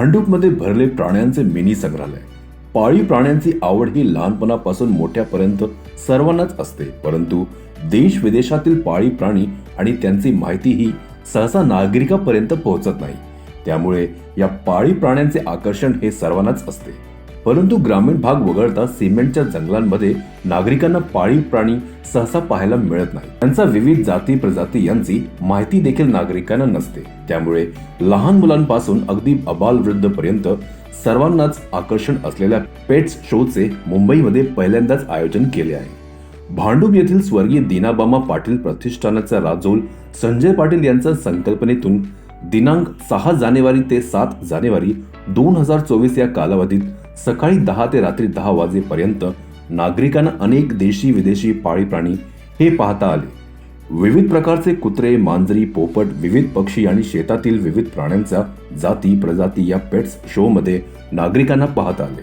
भांडूपमध्ये भरले प्राण्यांचे मिनी संग्रहालय. पाळीव प्राण्यांची आवड ही लहानपणापासून मोठ्यापर्यंत सर्वांनाच असते. परंतु देश विदेशातील पाळीव प्राणी आणि त्यांची माहिती ही सहसा नागरिकापर्यंत पोहोचत नाही. त्यामुळे या पाळीव प्राण्यांचे आकर्षण हे सर्वांनाच असते. परंतु ग्रामीण भाग वगळता सिमेंटच्या जंगलांमध्ये नागरिकांना पाळीव प्राणी सहसा पाहायला मिळत नाही. त्यांचा विविध जाती प्रजाती यांची माहिती देखील नागरिकांना नसते. त्यामुळे लहान मुलांपासून अगदी अबाल पर्यंत सर्वांनाच आकर्षण असलेल्या पेट्स शोचे मुंबईमध्ये पहिल्यांदाच आयोजन केले आहे. भांडूप येथील स्वर्गीय दिनाबामा पाटील प्रतिष्ठानाचा राजोल संजय पाटील यांच्या संकल्पनेतून दिनांक सहा जानेवारी ते सात जानेवारी दोन हजार चोवीस या कालावधीत सकाळी दहा ते रात्री दहा वाजेपर्यंत नागरिकांना अनेक देशी विदेशी पाळीव प्राणी हे पाहता आले. विविध प्रकारचे कुत्रे मांजरी पोपट विविध पक्षी आणि शेतातील विविध प्राण्यांच्या जाती प्रजाती या पेट्स शो मध्ये नागरिकांना पाहता आले.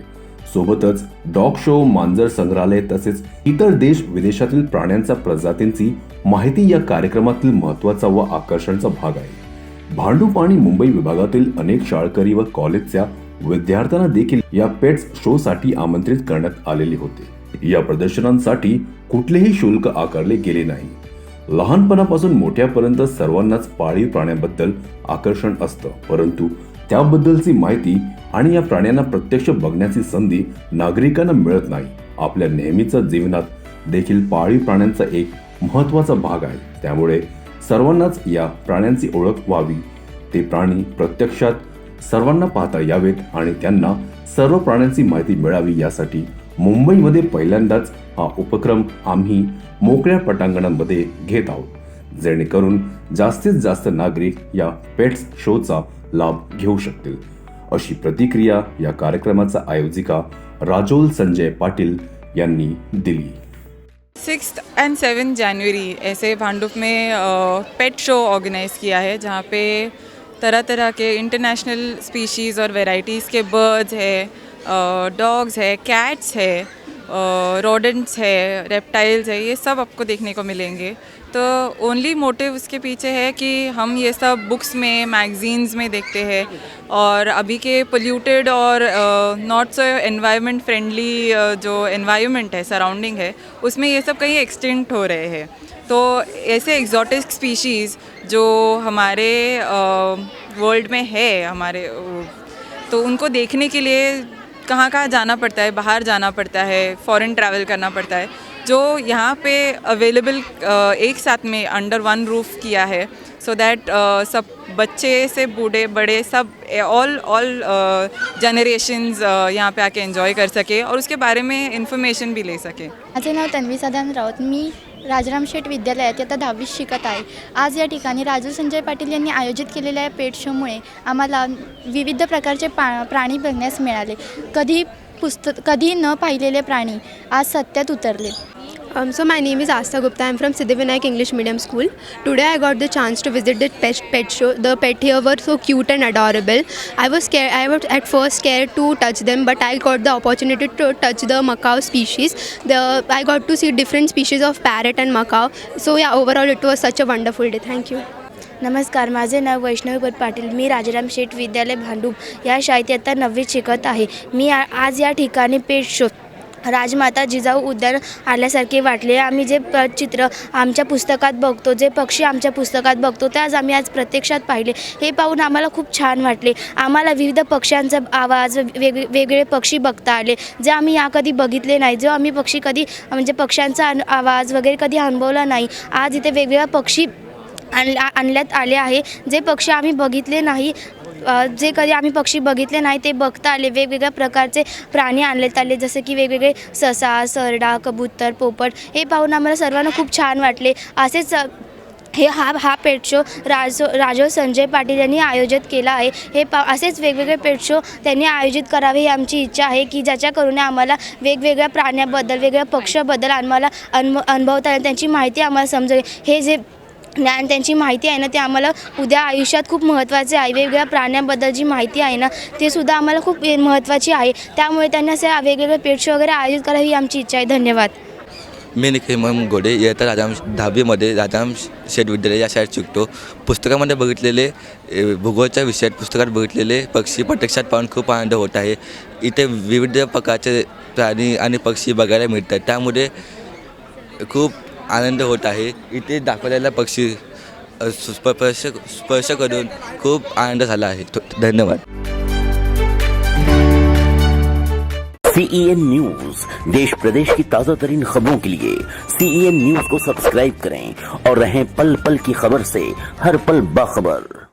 सोबतच डॉग शो मांजर संग्रहालय तसेच इतर देश विदेशातील प्राण्यांच्या प्रजातींची माहिती या कार्यक्रमातील महत्त्वाचा व आकर्षणचा भाग आहे. भांडूप आणि मुंबई विभागातील अनेक शाळकरी व कॉलेजच्या विद्यार्थ्यांना देखील या पेट्स शो साठी आमंत्रित करण्यात आलेले होते. या प्रदर्शनांसाठी कुठलेही शुल्क आकारले गेले नाही. लहानपणापासून मोठ्यापर्यंत सर्वांनाच पाळीव प्राण्यांबद्दल आकर्षण असतं. परंतु त्याबद्दलची माहिती आणि या प्राण्यांना प्रत्यक्ष बघण्याची संधी नागरिकांना मिळत नाही. आपल्या नेहमीच्या जीवनात देखील पाळीव प्राण्यांचा एक महत्त्वाचा भाग आहे. त्यामुळे सर्वांनाच या प्राण्यांची ओळख व्हावी. ते प्राणी प्रत्यक्षात सर्वांना पाहता यावेत आणि त्यांना सर्व प्राण्यांची माहिती मिळावी यासाठी मुंबईमध्ये पहिल्यांदाच हा उपक्रम आम्ही मोकळ्या पटांगणांमध्ये घेत आहोत. जेणेकरून जास्तीत जास्त नागरिक या पेट्स शोचा लाभ घेऊ शकतील. अशी प्रतिक्रिया या कार्यक्रमाचा आयोजिका राजोल संजय पाटील यांनी दिली. सिक्स एंड सेवन जनवरी ऐसे भांडुप में पेट शो ऑर्गेनाइज किया है जहाँ पे तरह तरह के इंटरनेशनल स्पीशीज़ और वेराइटीज़ के बर्ड्स है डॉग्स है कैट्स है रोडेंट्स है रेप्टाइल्स है, ये सब आपको देखने को मिलेंगे। तो ओनली मोटिव उसके पीछे है कि हम ये सब बुक्स में मैगजीन्स में देखते हैं और अभी के पोल्यूटेड और नॉट सो एनवायरनमेंट फ्रेंडली जो एनवायरनमेंट है सराउंडिंग है, उसमें ये सब कहीं एक्सटेंट हो रहे हैं। तो ऐसे एग्जॉटिक स्पीशीज़ जो हमारे वर्ल्ड में है, हमारे तो उनको देखने के लिए कहाँ कहाँ जाना पड़ता है, बाहर जाना पड़ता है फॉरेन ट्रैवल करना पड़ता है, जो यहाँ पे अवेलेबल एक साथ में अंडर वन रूफ किया है सो so दैट सब बच्चे से बूढ़े, बड़े सब ऑल ऑल जनरेशन्स यहाँ पे आके एंजॉय कर सके और उसके बारे में इंफॉर्मेशन भी ले सके। माझे नाव तन्वी सदान राऊत. मी राजाराम शेठ विद्यालयात आता दहावीत शिकत आहे. आज या ठिकाणी राजू संजय पाटील यांनी आयोजित केलेल्या या पेट शोमुळे आम्हाला विविध प्रकारचे पा प्राणी बघण्यास मिळाले. कधी पुस्तक कधी न पाहिलेले प्राणी आज सत्यात उतरले. Um, so my name is Asta Gupta. I'm from Siddhivinayak English Medium School. Today I got the chance to visit the pet, pet show. The pet here were so cute and adorable. I was scared. I was at first scared to touch them, but I got the opportunity to touch the macaw species. The I got to see different species of parrot and macaw. So yeah, overall it was such a wonderful day. Thank you. नमस्कार माझे नाव वैष्णवी पट पाटील मी राजाराम शेठ विद्यालय भांडूप या शाळेत आता नववीत शिकत आहे मी आ- आज या ठिकाणी पेट शोध राजमाता जिजाऊ उद्यान आल्यासारखे वाटले. आम्ही जे चित्र आमच्या पुस्तकात बघतो जे पक्षी आमच्या पुस्तकात बघतो ते आज आम्ही आज प्रत्यक्षात पाहिले. हे पाहून आम्हाला खूप छान वाटले. आम्हाला विविध पक्ष्यांचा आवाज वेग वेगळे पक्षी बघता आले जे आम्ही या कधी बघितले नाही. जो आम्ही पक्षी कधी म्हणजे पक्ष्यांचा आवाज वगैरे कधी अनुभवला नाही आज इथे वेगवेगळ्या पक्षी आणल्या आणण्यात आले आहे. जे पक्षी आम्ही बघितले नाही जे कधी आम्ही पक्षी बघितले नाही ते बघता आले. वेगवेगळ्या प्रकारचे प्राणी आणण्यात आले जसे की वेगवेगळे ससा सरडा कबूतर पोपट हे पाहून आम्हाला सर्वांना खूप छान वाटले. असेच हे हा हा पेट शो राजो राजो संजय पाटील यांनी आयोजित केला आहे. हे पा असेच वेगवेगळे पेट शो त्यांनी आयोजित करावे ही आमची इच्छा आहे की ज्याच्याकरून आम्हाला वेगवेगळ्या प्राण्याबद्दल वेगवेगळ्या पक्षाबद्दल आम्हाला अनुभव अनुभवता येईल त्यांची माहिती आम्हाला समजेल. हे जे ज्ञान त्यांची माहिती आहे ना ते आम्हाला उद्या आयुष्यात खूप महत्त्वाचे आहे. वेगवेगळ्या प्राण्यांबद्दल जी माहिती आहे ना ते सुद्धा आम्हाला खूप महत्त्वाची आहे. त्यामुळे त्यांना असे वेगवेगळे पेट शो वगैरे आयोजित करावी ही आमची इच्छा आहे. धन्यवाद. मी निखिल मम गोडे इयत्ता राजाम दहावीमध्ये राजाम शेठ विद्यालय या शाळेत शिकतो. पुस्तकामध्ये बघितलेले भूगोलच्या विषयात पुस्तकात बघितलेले पक्षी प्रत्यक्षात पाहून खूप आनंद होत आहे. इथे विविध प्रकारचे प्राणी आणि पक्षी बघायला मिळतात. त्यामुळे खूप आनंद होता है इथे दाखवलेला पक्षी स्पर्श स्पर्श करून आनंद धन्यवाद. सीईएन न्यूज़ देश प्रदेश की ताज़ा तरीन खबरों के लिए सीईएन न्यूज़ को सब्सक्राइब करें और रहें पल पल की खबर से हर पल बाखबर।